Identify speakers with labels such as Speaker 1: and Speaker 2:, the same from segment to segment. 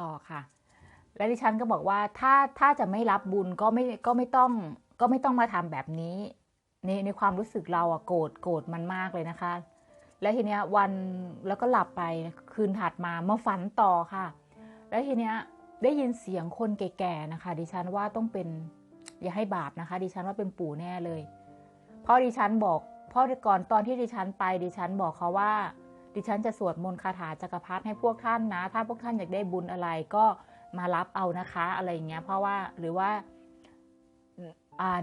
Speaker 1: ต่อค่ะ และดิฉันก็บอกว่าถ้าถ้าจะไม่รับบุญก็ไม่ก็ไม่ต้องก็ไม่ต้องมาทำแบบนี้ ในในความรู้สึกเราอะโกรธโกรธมันมากเลยนะคะ แล้วทีเนี้ยวันแล้วก็หลับไปคืนถัดมามาฝันต่อค่ะ แล้วทีเนี้ยได้ยินเสียงคนแก่ๆนะคะ ดิฉันว่าต้องเป็นอย่าให้บาปนะคะ ดิฉันว่าเป็นปู่แน่เลยพราะดิฉันบอกพราะก่อนตอนที่ดิฉันไปดิฉันบอกเขาว่า ดิฉันจะสวดมนต์คาถาจักรพรรดิให้พวกท่านนะ ถ้าพวกท่านอยากได้บุญอะไรก็มารับเอานะคะอะไรอย่างเงี้ย เพราะว่าหรือว่า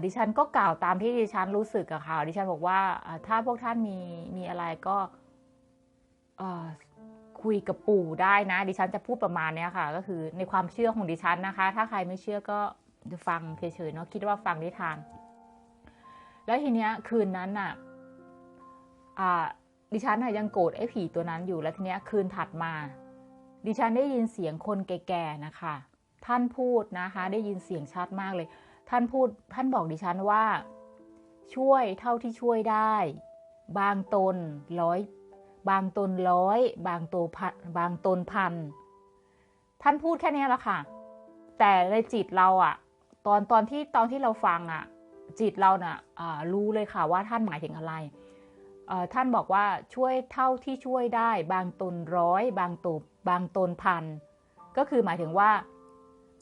Speaker 1: ดิฉันก็กล่าวตามที่ดิฉันรู้สึกอะค่ะดิฉันบอกว่าถ้าพวกท่านมีมีอะไรก็คุยกับปู่ได้นะ ดิฉันจะพูดประมาณนี้ค่ะ ก็คือในความเชื่อของดิฉันนะคะ ถ้าใครไม่เชื่อก็ฟังเฉยๆเนาะคิดว่าฟังได้ทาน แล้วทีเนี้ยคืนนั้นน่ะอ่า ดิฉันน่ะยังโกรธไอ้ผีตัวนั้นอยู่แล้วทีเนี้ยคืนถัดมา ดิฉันได้ยินเสียงคนแก่ๆนะคะ ท่านพูดนะคะ ได้ยินเสียงชัดมากเลย ท่านพูดท่านบอกดิฉันว่า ช่วยเท่าที่ช่วยได้ บางตนร้อย บางตนร้อย บางตัวพันบางตนพันท่านพูดแค่นี้แหละค่ะ แต่ในจิตเราอะตอนตอนที่ตอนที่เราฟังอะจิตเราเนะ่ะรู้เลยค่ะว่าท่านหมายถึงอะไร ท่านบอกว่าช่วยเท่าที่ช่วยได้บางตนร้อยบางตัวบางตนพันก็คือหมายถึงว่า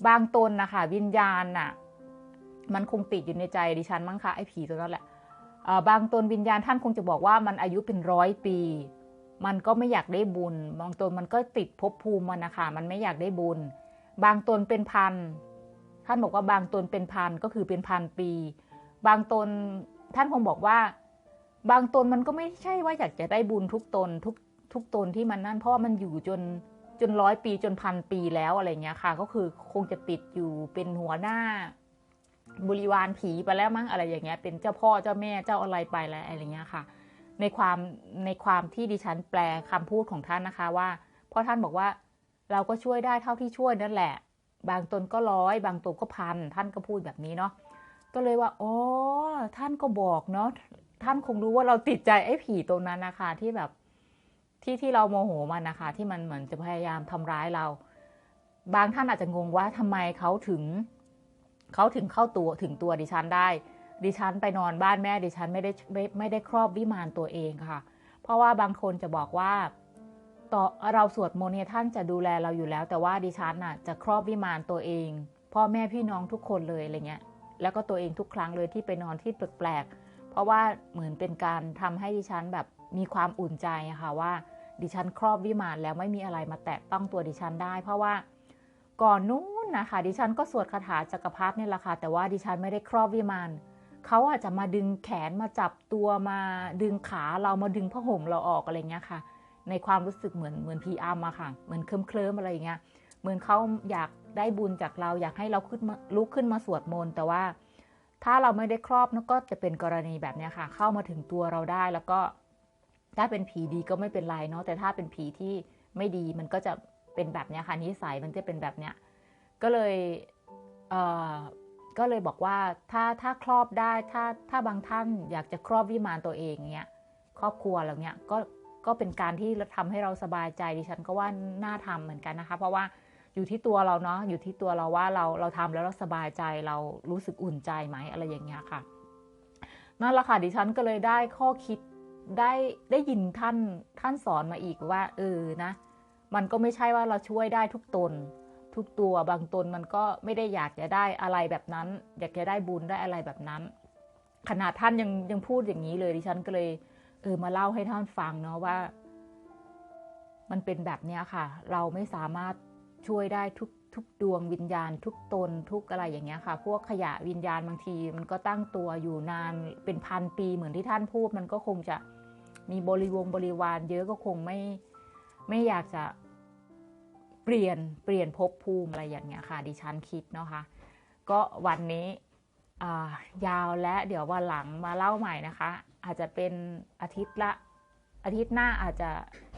Speaker 1: บางตนนะคะวิญญาณน่ะมันคงติดอยู่ในใจดิฉันมั้งคะไอ้ผีตัวนั้นแหละบางตนวิญญาณท่านคงจะบอกว่ามันอายุเป็นร้อยปี มันก็ไม่อยากได้บุญ บางตนมันก็ติดภพภูมิมันนะคะมันไม่อยากได้บุญ บางตนเป็นพันท่านบอกว่าบางตนเป็นพันก็คือเป็นพันปี บางตนท่านคงบอกว่า บางตนมันก็ไม่ใช่ว่าอยากจะได้บุญทุกตนทุกทุกตนที่มันนั่น เพราะว่ามันอยู่จนจนร้อยปีจนพันปีแล้วอะไรเงี้ยค่ะ ก็คือคงจะติดอยู่เป็นหัวหน้า บริวารผีไปแล้วมั้งอะไรอย่างเงี้ย เป็นเจ้าพ่อเจ้าแม่เจ้าอะไรไปแล้วอะไรเงี้ยค่ะ ในความในความที่ดิฉันแปลคำพูดของท่านนะคะว่าเพราะท่านบอกว่าเราก็ช่วยได้เท่าที่ช่วยนั่นแหละ บางตนก็ร้อย บางตนก็พันท่านก็พูดแบบนี้เนาะก็เลยว่าอ๋อท่านก็บอกเนาะ ท่านคงรู้ว่าเราติดใจไอ้ผีตรงนั้นนะคะ ที่แบบที่ที่เราโมโหมันนะคะ ที่มันเหมือนจะพยายามทำร้ายเรา บางท่านอาจจะงงว่าทำไมเขาถึงเขาถึงเข้าตัวถึงตัวดิฉันได้ ดิฉันไปนอนบ้านแม่ดิฉันไม่ได้ไม่ไม่ได้ครอบวิมานตัวเองค่ะ เพราะว่าบางคนจะบอกว่าต่อเราสวดมนต์เนี่ยท่านจะดูแลเราอยู่แล้ว แต่ว่าดิฉันน่ะจะครอบวิมานตัวเองพ่อแม่พี่น้องทุกคนเลยอะไรเงี้ยแล้วก็ตัวเองทุกครั้งเลยที่ไปนอนที่แปลกๆ เพราะว่าเหมือนเป็นการทำให้ดิฉันแบบมีความอุ่นใจค่ะว่า ดิฉันครอบวิมานแล้วไม่มีอะไรมาแตะต้องตัวดิฉันได้ เพราะว่าก่อนนู้นนะคะดิฉันก็สวดคาถาจักรพรรดินี่แหละค่ะแต่ว่าดิฉันไม่ได้ครอบวิมานเขาอาจจะมาดึงแขนมาจับตัวมาดึงขาเรามาดึงผ้าห่มเราออกอะไรเงี้ยค่ะ ในความรู้สึกเหมือนเหมือนพีอาร์มาค่ะ เหมือนเคลิ้มเคลิ้มอะไรเงี้ยเหมือนเขาอยากได้บุญจากเราอยากให้เราขึ้นลุกขึ้นมาสวดมนต์แต่ว่า ถ้าเราไม่ได้ครอบนก็จะเป็นกรณีแบบนี้ค่ะ เข้ามาถึงตัวเราได้แล้วก็ถ้าเป็นผีดีก็ไม่เป็นไรเนาะแต่ถ้าเป็นผีที่ไม่ดีมันก็จะเป็นแบบนี้ค่ะนิสัยมันจะเป็นแบบเนี้ยก็เลยเก็เลยบอกว่าถ้าถ้าครอบได้ถ้าถ้าบางท่านอยากจะครอบวิมานตัวเองเนี้ยครอบครัวเราเนี้ยก็ก็เป็นการที่ทำให้เราสบายใจดิฉันก็ว่าน่าทำเหมือนกันนะคะ เพราะว่า อยู่ที่ตัวเราเนาะอยู่ที่ตัวเราว่าเราเราทำแล้วเราสบายใจเรารู้สึกอุ่นใจไหมอะไรอย่างเงี้ยค่ะนั่นแหละค่ะดิฉันก็เลยได้ข้อคิดได้ได้ยินท่านท่านสอนมาอีกว่าเออนะ มันก็ไม่ใช่ว่าเราช่วยได้ทุกตน ทุกตัวบางตนมันก็ไม่ได้อยากจะได้อะไรแบบนั้น อยากจะได้บุญได้อะไรแบบนั้น ขนาดท่านยังยังพูดอย่างนี้เลยดิฉันก็เลยเออมาเล่าให้ท่านฟังเนาะว่า มันเป็นแบบเนี้ยค่ะ เราไม่สามารถ ช่วยได้ทุกทุกดวงวิญญาณ ทุกตนทุกอะไรอย่างเงี้ยค่ะ พวกขยะวิญญาณบางที มันก็ตั้งตัวอยู่นานเป็นพันปีเหมือนที่ท่านพูด มันก็คงจะมีบริวงบริวาร เยอะก็คงไม่ไม่อยากจะเปลี่ยนเปลี่ยนภพภูมิอะไรอย่างเงี้ยค่ะ ดิฉันคิดเนาะคะก็วันนี้ยาวและเดี๋ยววันหลังมาเล่าใหม่นะคะ อาจจะเป็นอาทิตย์ละอาทิตย์หน้าอาจจะ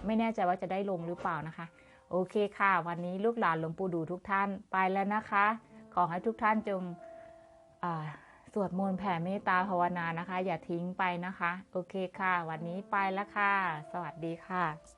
Speaker 1: ไม่แน่ใจว่าจะได้ลงหรือเปล่านะคะ โอเคค่ะ วันนี้ลูกหลานหลวงปู่ดูทุกท่านไปแล้วนะคะ ขอให้ทุกท่านจงสวดมนต์แผ่เมตตาภาวนานะคะ อย่าทิ้งไปนะคะ โอเคค่ะ วันนี้ไปแล้วค่ะ สวัสดีค่ะ